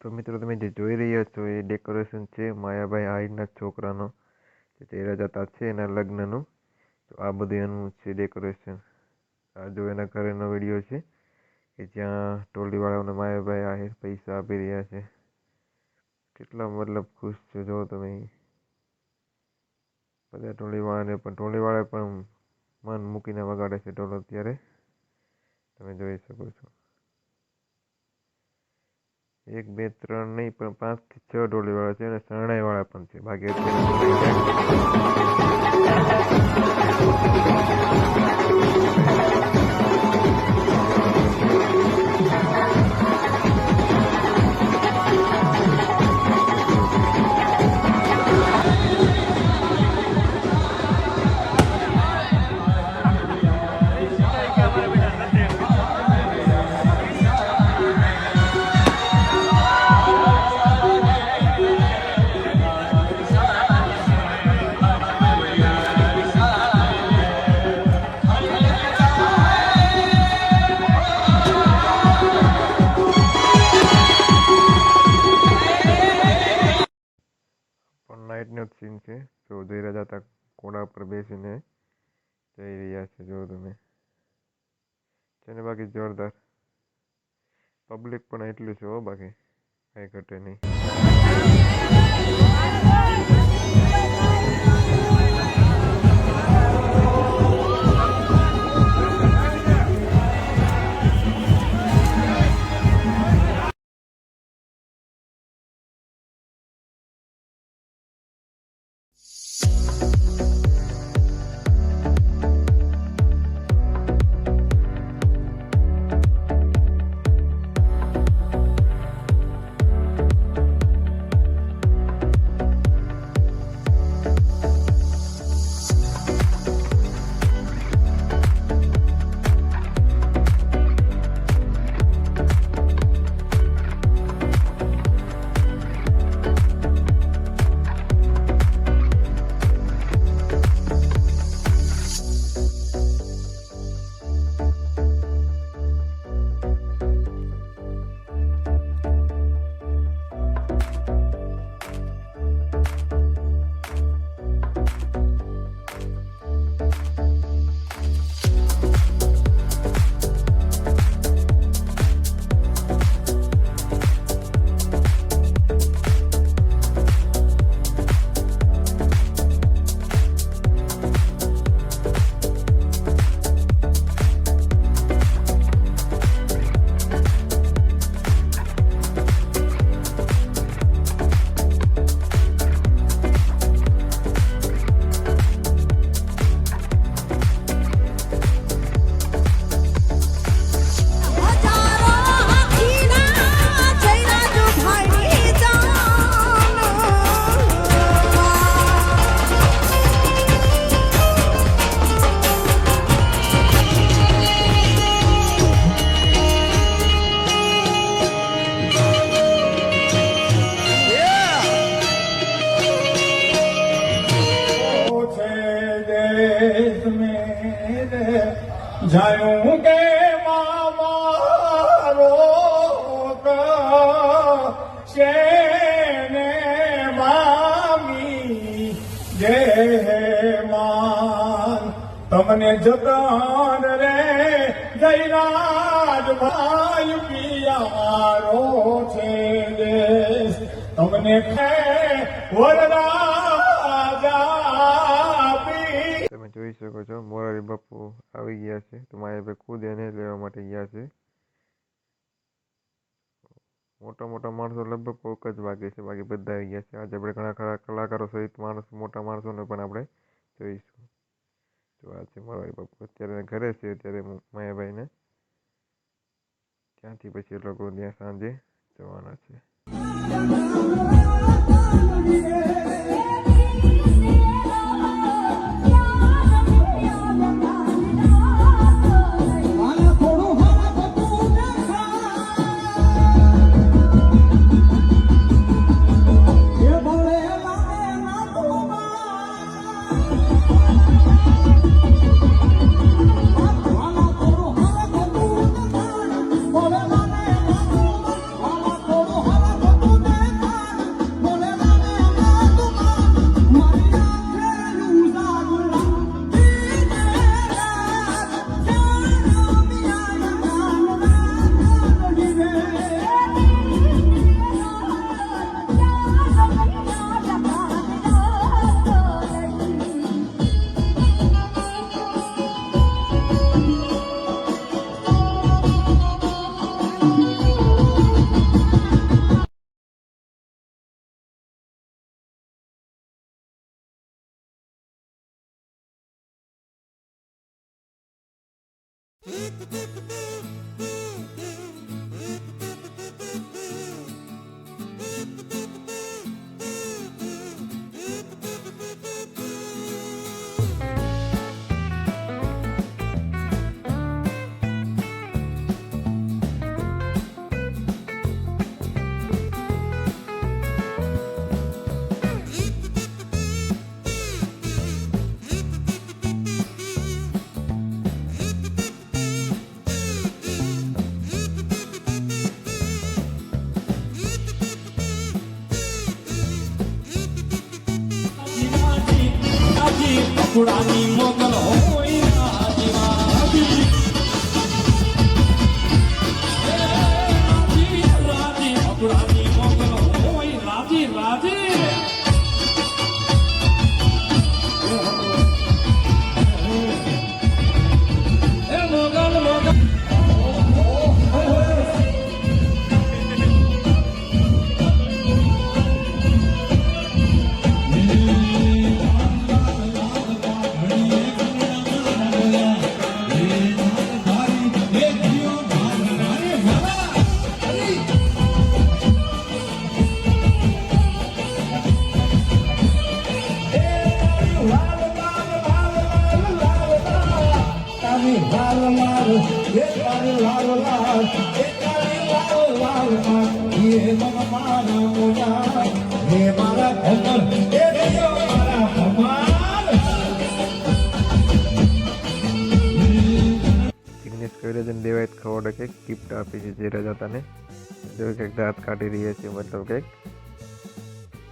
તો મિત્રો, તમે જે જોઈ રહ્યા છો, એ ડેકોરેશન છે માયાભાઈ આહિરના છોકરાનો. જે તેરા જતા છે એના લગ્નનું. તો આ બધું એનું છે ડેકોરેશન આ જો એના ઘરેનો વીડિયો છે, કે જ્યાં ટોલીવાળાઓને માયાભાઈ આહિર પૈસા આપી રહ્યા છે. કેટલા મતલબ ખુશ છે, જો તમે. બધા ટોળીવાળાને પણ ટોળીવાળા પણ મન મૂકીને વગાડે છે ઢોલ અત્યારે. તમે જોઈ શકો છો. એક, બે, ત્રણ નહીં, પણ પાંચથી છ ડોલીવાળા છે અને શરણાઈવાળા પણ છે. બાકી અત્યારે ઘોડા પર બેસીને જઈ રહ્યા છે જો તમે. છે ને બાકી જોરદાર પબ્લિક પણ એટલું છે હો બાકી. કાંઈ ઘટે નહીં. જતન રે જયરાજ ભાઈ પિયારો છે દેશ તમને તમે જોઈ શકો છો, મોરારી બાપુ આવી ગયા છે. તો માયાભાઈ ખુદ એને લેવા માટે ગયા છે. મોટા મોટા માણસો લગભગ કોઈક જ વાગે છે, બાકી બધા આવી ગયા છે. આજે આપણે ઘણા ખરા કલાકારો સહિત માણસ, મોટા માણસોને પણ આપણે જોઈશું. તો આજે મારા બાપુ. અત્યારે ઘરે છે, અત્યારે માયાભાઈને. ત્યાંથી પછી એ લોકો ત્યાં સાંજે જવાના છે. dip, dip, dip. i Kurani Moga. જો કંઈક દાંત કાઢી રહ્યા છે મતલબ કંઈક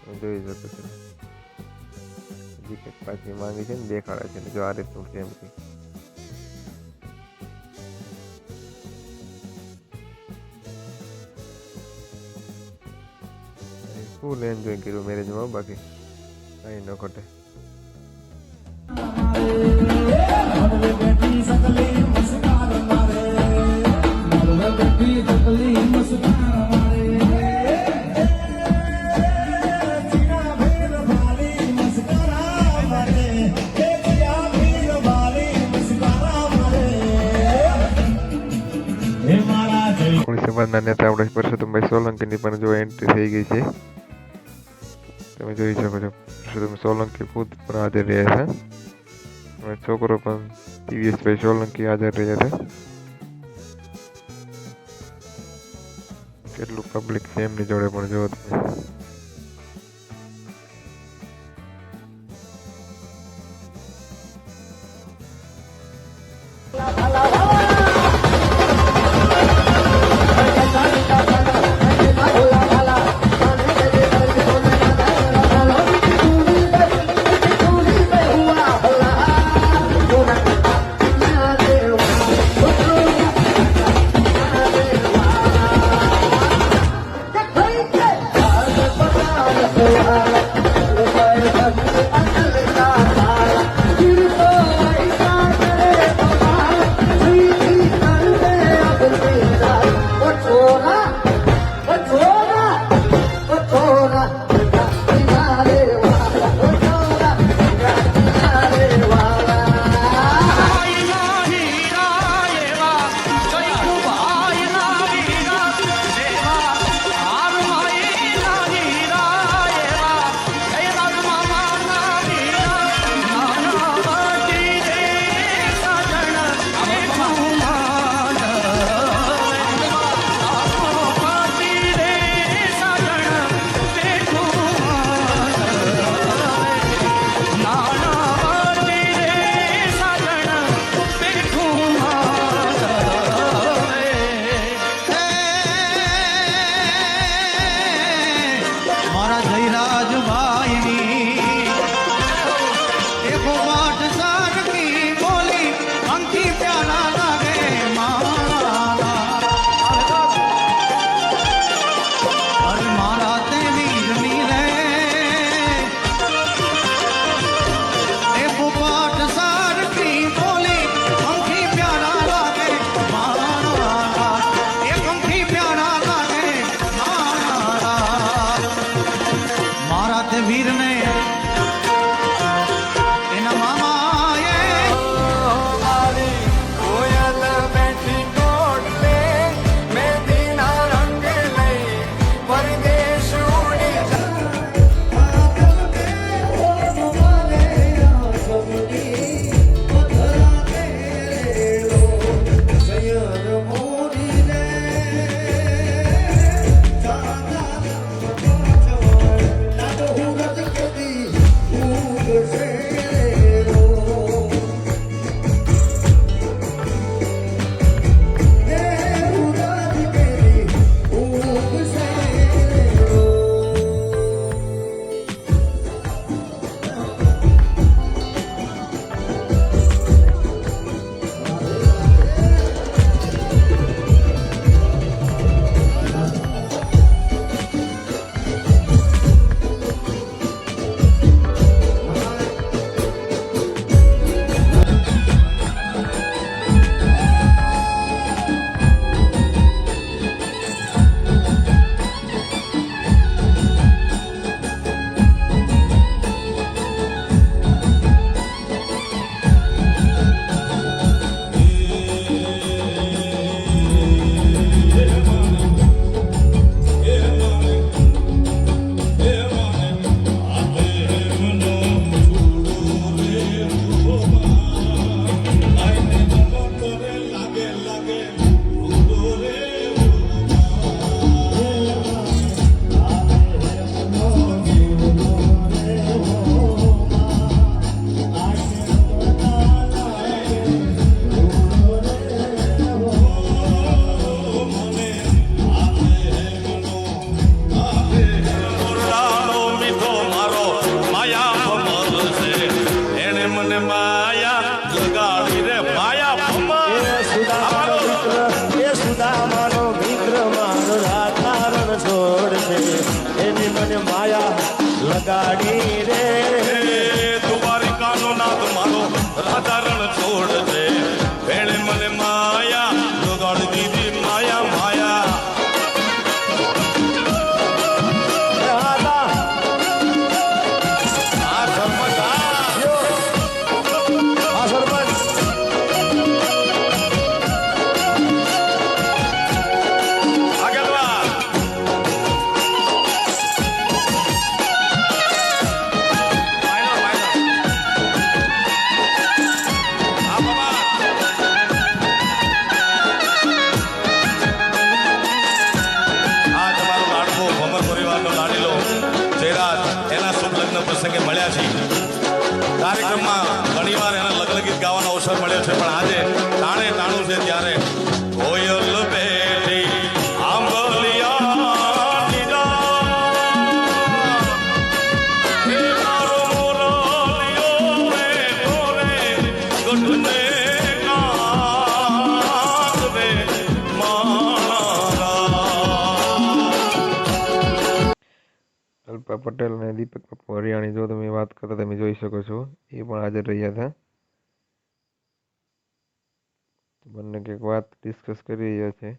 તમે જોઈ શકો છો હજી કંઈક પાછી માંગી છે ને દેખાડે છે ને જો આ રીતનું છે એમ કંઈક ફૂલ એન્જોય કર્યું મેરેજમાં બાકી કંઈ ન ઘટે જય નેતા આપણે પરસોત્તમભાઈ સોલંકીની પણ જો એન્ટ્રી થઈ ગઈ છે. તમે જોઈ શકો છો, પરસોત્તમ સોલંકી ખુદ પણ હાજર રહ્યા છે. અને છોકરો પણ દિવ્યેશભાઈ સોલંકી હાજર રહ્યા છે. કેટલું પબ્લિક છે એમની જોડે પણ જોવો તમે ઘણીવાર એને લગ્ન ગીત ગાવાનો અવસર મળ્યો છે. પણ આજે દીપકભાઈ પટેલ અને દીપક દીપકભાઈ હરિયાણી જો તમે વાત કરતા તમે જોઈ શકો છો. એ પણ હાજર રહ્યા હતા. બંને કંઈક વાત ડિસ્કસ કરી રહ્યા છે.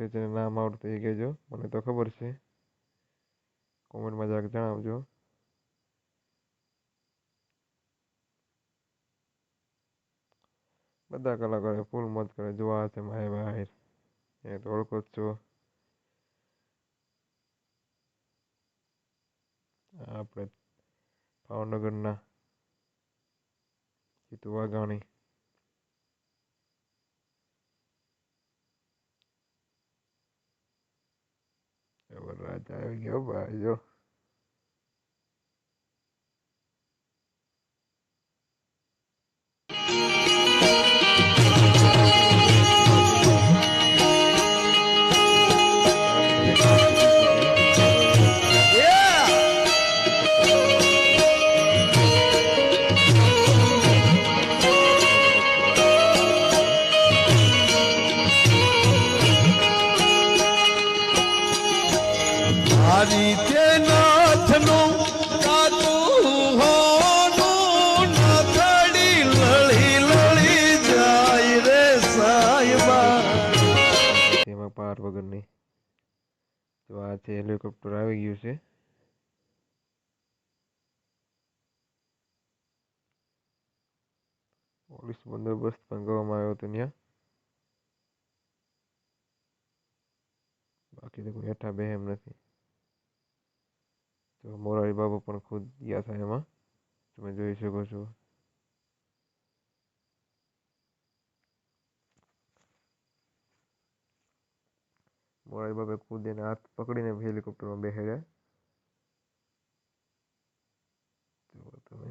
છે જેને નામ આવડતું એ કહેજો. મને તો ખબર છે. કોમેન્ટમાં જરાક જણાવજો. બધા કલાકારો ફૂલ મત કરે. જોવા છે માહે માહિર એ તો ઓળખો જ છો. આપણે ભાવનગરના જીતુ વાઘાણી. મારી છે હેલિકોપ્ટર આવી ગયું છે. પોલીસ બંદોબસ્ત પણ કરવામાં આવ્યો હતો ત્યાં. બાકી તો કોઈ હેઠા બે એમ નથી. તો મોરારી બાબુ પણ ખુદ ગયા હતા એમાં. તમે જોઈ શકો છો. મોરારી બાપે કુદીને હાથ પકડીને હેલિકોપ્ટરમાં બેસાડ્યા જુઓ તમે.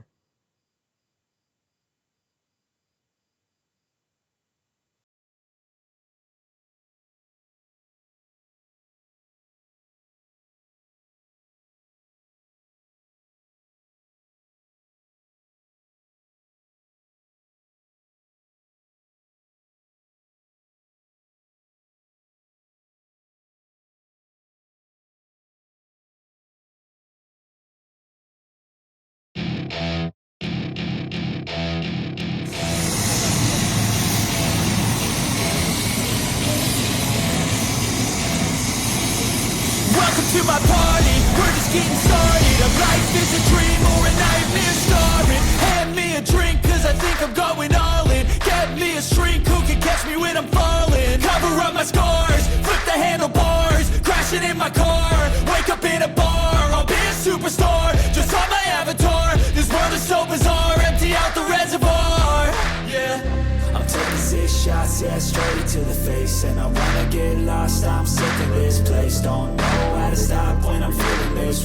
Getting started. A life is a dream or a nightmare starring. Hand me a drink cause I think I'm going all in. Get me a shrink who can catch me when I'm falling. Cover up my scars, flip the handlebars. Crashing in my car, wake up in a bar. I'll be a superstar, just on my avatar. This world is so bizarre, empty out the reservoir. Yeah. I'm taking six shots, yeah, straight to the face. And I wanna get lost, I'm sick of